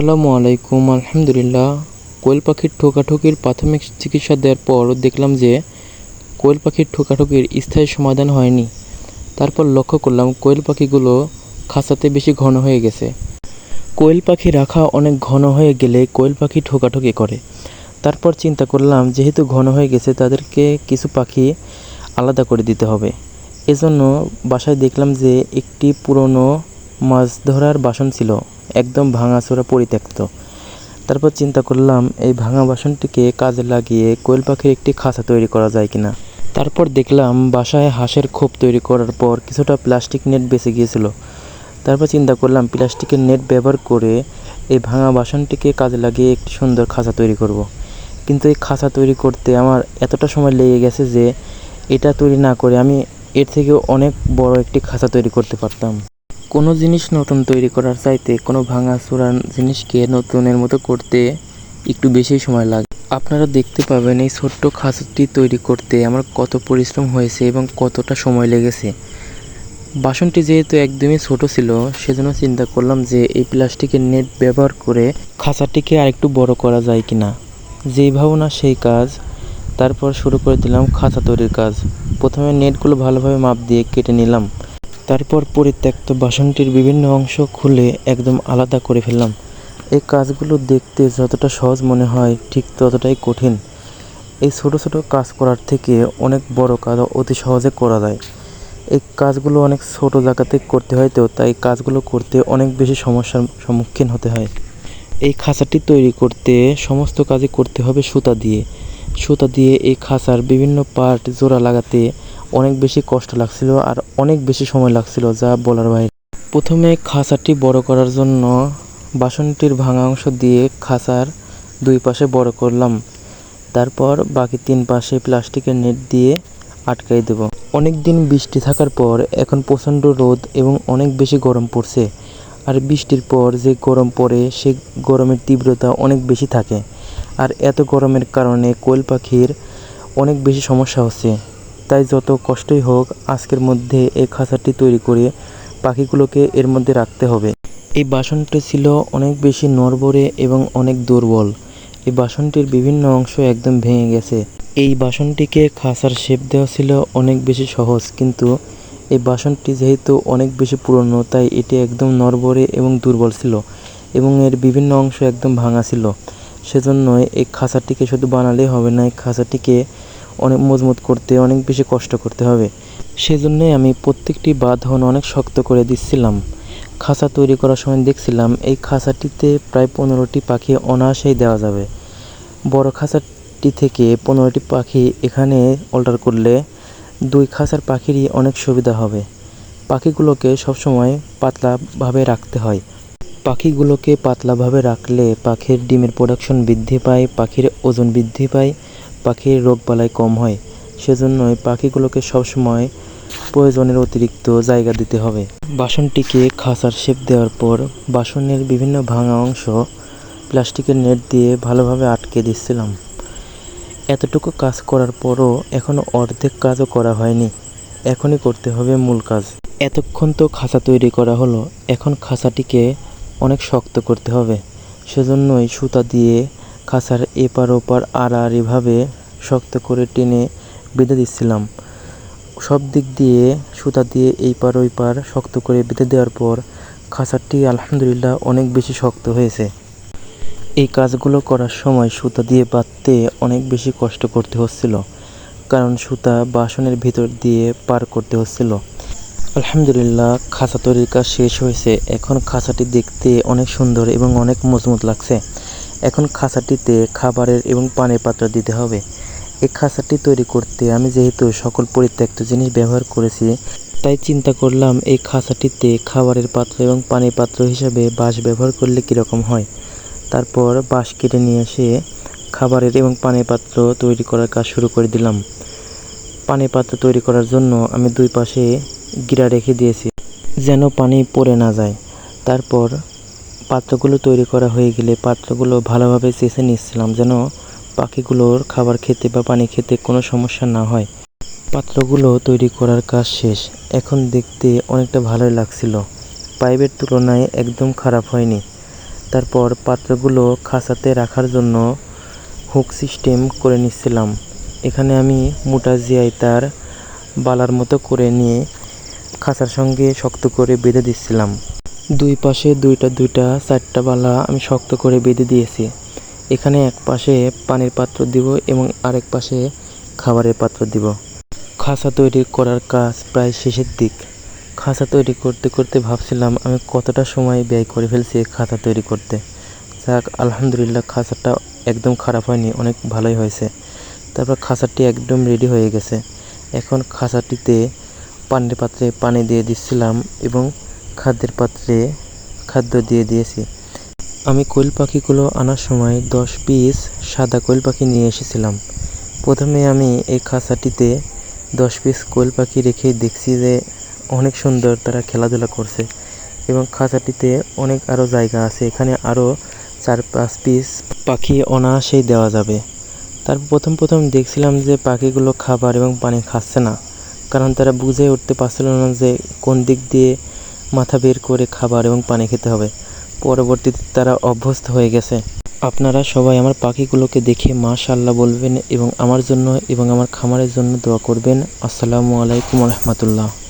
আসসালামু আলাইকুম, আলহামদুলিল্লাহ। কোয়েল পাখির ঠোকাঠুকির প্রাথমিক চিকিৎসা দেওয়ার পর দেখলাম যে কোয়েল পাখির ঠোকাঠুকির স্থায়ী সমাধান হয়নি। তারপর লক্ষ্য করলাম কোয়েল পাখিগুলো খাঁচাতে বেশি ঘন হয়ে গেছে। কোয়েল পাখি রাখা অনেক ঘন হয়ে গেলে কোয়েল পাখি ঠোকাঠুকি করে। তারপর চিন্তা করলাম, যেহেতু ঘন হয়ে গেছে, তাদেরকে কিছু পাখি আলাদা করে দিতে হবে। এজন্য বাসায় দেখলাম যে একটি পুরনো মাছ ধরার বাসন ছিল। একদম ভাঙাচোরা পরিত্যক্ত। তারপর চিন্তা করলাম, এই ভাঙা বাসনটিকে কাজে লাগিয়ে কোয়েল পাখির একটি খাঁচা তৈরি করা যায় কিনা। তারপর দেখলাম, বাসায় হাঁসের খোপ তৈরি করার পর কিছুটা প্লাস্টিক নেট বেঁচে গিয়েছিল। তারপর চিন্তা করলাম, প্লাস্টিকের নেট ব্যবহার করে এই ভাঙা বাসনটিকে কাজে লাগিয়ে একটি সুন্দর খাঁচা তৈরি করব। কিন্তু এই খাঁচা তৈরি করতে আমার এতটা সময় লেগে গেছে যে, এটা তৈরি না করে আমি এর থেকেও অনেক বড় একটি খাঁচা তৈরি করতে পারতাম। কোনো জিনিস নতুন তৈরি করার চাইতে কোনো ভাঙা চূড়ান জিনিসকে নতুনের মতো করতে একটু বেশি সময় লাগে। আপনারা দেখতে পাবেন এই ছোট্ট খাঁচাটি তৈরি করতে আমার কত পরিশ্রম হয়েছে এবং কতটা সময় লেগেছে। বাসনটি যেহেতু একদমই ছোট ছিল, সেজন্য চিন্তা করলাম যে এই প্লাস্টিকের নেট ব্যবহার করে খাঁচাটিকে আরেকটু বড় করা যায় কিনা। যেই ভাবনা, সেই কাজ। তারপর শুরু করে দিলাম খাঁচা তৈরির কাজ। প্রথমে নেটগুলো ভালোভাবে মাপ দিয়ে কেটে নিলাম। তারপর পরিত্যক্ত বাসনটির বিভিন্ন অংশ খুলে একদম আলাদা করে ফেললাম। এই কাজগুলো দেখতে যতটা সহজ মনে হয়, ঠিক ততটাই কঠিন। এই ছোট ছোট কাজ করার থেকে অনেক বড় কাজ অতি সহজে করা যায়। এই কাজগুলো অনেক ছোট জায়গাতে করতে হয় তো, তাই কাজগুলো করতে অনেক বেশি সমস্যার সম্মুখীন হতে হয়। এই খাঁচাটি তৈরি করতে সমস্ত কাজই করতে হবে সুতা দিয়ে। সুতা দিয়ে এই খাঁচার বিভিন্ন পার্ট জোড়া লাগাতে অনেক বেশি কষ্ট লাগছিল আর অনেক বেশি সময় লাগছিল যা বলার বাইরে। প্রথমে খাঁচাটি বড় করার জন্য বাসনটির ভাঙা অংশ দিয়ে খাঁচার দুই পাশে বড় করলাম। তারপর বাকি তিন পাশে প্লাস্টিকের নেট দিয়ে আটকাই দেব। অনেক দিন বৃষ্টি থাকার পর এখন প্রচণ্ড রোদ এবং অনেক বেশি গরম পড়ছে। আর বৃষ্টির পর যে গরম পড়ে, সে গরমের তীব্রতা অনেক বেশি থাকে। আর এত গরমের কারণে কোয়েল পাখির অনেক বেশি সমস্যা হচ্ছে। তাই যত কষ্টই হোক, আজকের মধ্যে এই খাঁচাটি তৈরি করে পাখিগুলোকে এর মধ্যে রাখতে হবে। এই বাসনটি ছিল অনেক বেশি নড়বড়ে এবং অনেক দুর্বল। এই বাসনটির বিভিন্ন অংশ একদম ভেঙে গেছে। এই বাসনটিকে খাঁচার শেপ দেওয়া ছিল অনেক বেশি সহজ, কিন্তু এই বাসনটি যেহেতু অনেক বেশি পুরনো, তাই এটি একদম নড়বড়ে এবং দুর্বল ছিল এবং এর বিভিন্ন অংশ একদম ভাঙা ছিল। সেজন্যই এই খাঁচাটিকে শুধু বানালেই হবে না, এই খাঁচাটিকে অনেক মজবুত করতে, অনেক বেশি কষ্ট করতে হবে। সেজন্যই আমি প্রত্যেকটি বাঁধন অনেক শক্ত করে দিচ্ছিলাম। খাঁচা তৈরি করার সময় দেখছিলাম এই খাঁচাটিতে প্রায় পনেরোটি পাখি অনায়াসেই দেওয়া যাবে। বড় খাঁচাটি থেকে পনেরোটি পাখি এখানে অল্টার করলে দুই খাঁচার পাখিরই অনেক সুবিধা হবে। পাখিগুলোকে সবসময় পাতলাভাবে রাখতে হয়। পাখিগুলোকে পাতলাভাবে রাখলে পাখির ডিমের প্রোডাকশন বৃদ্ধি পায়, পাখির ওজন বৃদ্ধি পায় পাখির রোগবালাই কম হয়, সেজন্যই পাখিগুলোকে সবসময় প্রয়োজনের অতিরিক্ত জায়গা দিতে হবে। বাসনটিকে খাঁচার শেপ দেওয়ার পর বাসনের বিভিন্ন ভাঙা অংশ প্লাস্টিকের নেট দিয়ে ভালোভাবে আটকে দিচ্ছিলাম। এতটুকু কাজ করার পরও এখনও অর্ধেক কাজও করা হয়নি। এখনই করতে হবে মূল কাজ। এতক্ষণ তো খাঁচা তৈরি করা হলো, এখন খাঁচাটিকে অনেক শক্ত করতে হবে, সেজন্যই সুতা দিয়ে খাঁচার এপার ওপার আড়াআড়িভাবে শক্ত করে টেনে বেঁধে দিচ্ছিলাম। সব দিক দিয়ে সুতা দিয়ে এই পার ওই পার শক্ত করে বেঁধে দেওয়ার পর খাঁচাটি আলহামদুলিল্লাহ অনেক বেশি শক্ত হয়েছে। এই কাজগুলো করার সময় সুতা দিয়ে বাঁধতে অনেক বেশি কষ্ট করতে হচ্ছিল, কারণ সুতা বাসনের ভিতর দিয়ে পার করতে হচ্ছিল। আলহামদুলিল্লাহ খাঁচা তৈরির কাজ শেষ হয়েছে। এখন খাঁচাটি দেখতে অনেক সুন্দর এবং অনেক মজবুত লাগছে। এখন খাঁচাটিতে খাবারের এবং পানির পাত্র দিতে হবে। এই খাঁচাটি তৈরি করতে আমি যেহেতু সকল পরিত্যক্ত জিনিস ব্যবহার করেছি, তাই চিন্তা করলাম এই খাঁচাটিতে খাবারের পাত্র এবং পানির পাত্র হিসাবে বাঁশ ব্যবহার করলে কীরকম হয়। তারপর বাঁশ কেটে নিয়ে এসে খাবারের এবং পানির পাত্র তৈরি করার কাজ শুরু করে দিলাম। পানির পাত্র তৈরি করার জন্য আমি দুই পাশে গিরা রেখে দিয়েছি, যেন পানি পড়ে না যায়। তারপর পাত্রগুলো তৈরি করা হয়ে গেলে পাত্রগুলো ভালোভাবে চেষে নিচ্ছিলাম যেন পাখিগুলোর খাবার খেতে বা পানি খেতে কোনো সমস্যা না হয়। পাত্রগুলো তৈরি করার কাজ শেষ। এখন দেখতে অনেকটা ভালোই লাগছিল। পাইপের তুলনায় একদম খারাপ হয়নি। তারপর পাত্রগুলো খাঁচাতে রাখার জন্য হুক সিস্টেম করে নিচ্ছিলাম। এখানে আমি মোটা জিয়াই তার বালার মতো করে নিয়ে খাঁচার সঙ্গে শক্ত করে বেঁধে দিচ্ছিলাম। দুই পাশে দুইটা দুইটা, চারটা বালা আমি শক্ত করে বেঁধে দিয়েছি। এখানে এক পাশে পানির পাত্র দিব এবং আরেক পাশে খাবারের পাত্র দিব। খাঁচা তৈরি করার কাজ প্রায় শেষের দিক। খাঁচা তৈরি করতে করতে ভাবছিলাম আমি কতটা সময় ব্যয় করে ফেলছি খাঁচা তৈরি করতে। যাক, আলহামদুলিল্লাহ খাঁচাটা একদম খারাপ হয়নি, অনেক ভালোই হয়েছে। তারপর খাঁচাটি একদম রেডি হয়ে গেছে। এখন খাঁচাটিতে পানির পাত্রে পানি দিয়ে দিচ্ছিলাম এবং খাদ্যের পাত্রে খাদ্য দিয়ে দিয়েছি। আমি কোয়েল পাখিগুলো আনার সময় দশ পিস সাদা কোয়েল পাখি নিয়ে এসেছিলাম। প্রথমে আমি এই খাঁচাটিতে দশ পিস কোয়েল পাখি রেখে দেখছি যে অনেক সুন্দর তারা খেলাধুলা করছে এবং খাঁচাটিতে অনেক আরও জায়গা আছে। এখানে আরও চার পাঁচ পিস পাখি অনায়াসেই দেওয়া যাবে। তারপর প্রথম প্রথম দেখছিলাম যে পাখিগুলো খাবার এবং পানি খাচ্ছে না, কারণ তারা বুঝে উঠতে পারছিল না যে কোন দিক দিয়ে মাথা বের করে খাবার এবং পানি খেতে হবে। পরবর্তীতে তারা অভ্যস্ত হয়ে গেছে। আপনারা সবাই আমার পাখিগুলোকে দেখে মাশাল্লাহ বলবেন এবং আমার জন্য এবং আমার খামারের জন্য দোয়া করবেন। আসসালামু আলাইকুম রহমতুল্লাহ।